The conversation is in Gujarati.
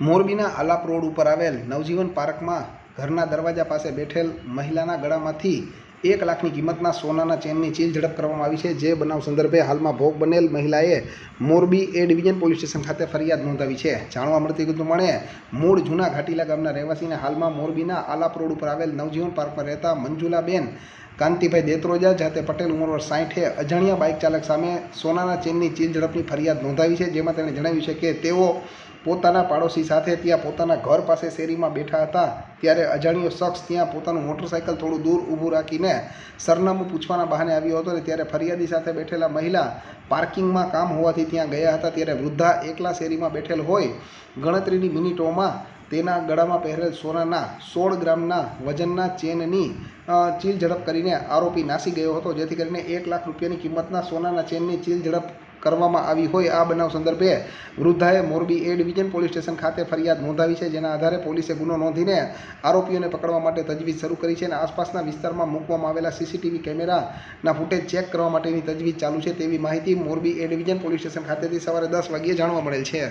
મોરબીના આલાપ રોડ ઉપર આવેલ નવજીવન પાર્કમાં ઘરના દરવાજા પાસે બેઠેલ મહિલાના ગળામાંથી એક લાખની કિંમતના સોનાના ચેનની ચીલ ઝડપ કરવામાં આવી છે. જે બનાવ સંદર્ભે હાલમાં ભોગ બનેલ મહિલાએ Morbi A division police station ખાતે ફરિયાદ નોંધાવી છે. જાણવા મળતી ગયું મળે, મૂળ જૂના ઘાટીલા ગામના રહેવાસીને હાલમાં મોરબીના આલાપ રોડ ઉપર આવેલ નવજીવન પાર્કમાં રહેતા મંજુલાબેન, કાંતિભાઈ દેત્રોજા જાતે પટેલ ઉંમર વર્ષ સાઠે અજાણ્યા બાઇક ચાલક સામે સોનાના ચેનની ચીલ ઝડપની ફરિયાદ નોંધાવી છે. જેમાં તેણે જણાવ્યું છે કે તેઓ પોતાના પાડોશી સાથે ત્યાં પોતાના ઘર પાસે શેરીમાં બેઠા હતા, ત્યારે અજાણ્યો શખ્સ ત્યાં પોતાનું મોટરસાઇકલ થોડું દૂર ઊભું રાખીને સરનામું પૂછવાના બહાને આવ્યો હતો અને ત્યારે ફરિયાદી સાથે બેઠેલા મહિલા પાર્કિંગમાં કામ હોવાથી ત્યાં ગયા હતા. ત્યારે વૃદ્ધા એકલા શેરીમાં બેઠેલ હોય, ગણતરીની મિનિટોમાં તેના ગળામાં પહેરેલ સોનાના સોળ ગ્રામના વજનના ચેનની ચીલ ઝડપ કરીને આરોપી નાસી ગયો હતો. જેથી કરીને એક લાખ રૂપિયાની કિંમતના સોનાના ચેનની ચીલ ઝડપ કરવામાં આવી હોય આ બનાવ સંદર્ભે વૃદ્ધાએ Morbi A division police station ખાતે ફરિયાદ નોંધાવી છે, જેના આધારે પોલીસે ગુનો નોંધીને આરોપીઓને પકડવા માટે તજવીજ શરૂ કરી છે અને આસપાસના વિસ્તારમાં મૂકવામાં આવેલા સીસીટીવી કેમેરાના ફૂટેજ ચેક કરવા માટેની તજવીજ ચાલુ છે તેવી માહિતી Morbi A division police station ખાતેથી સવારે દસ વાગ્યે જાણવા મળેલ છે.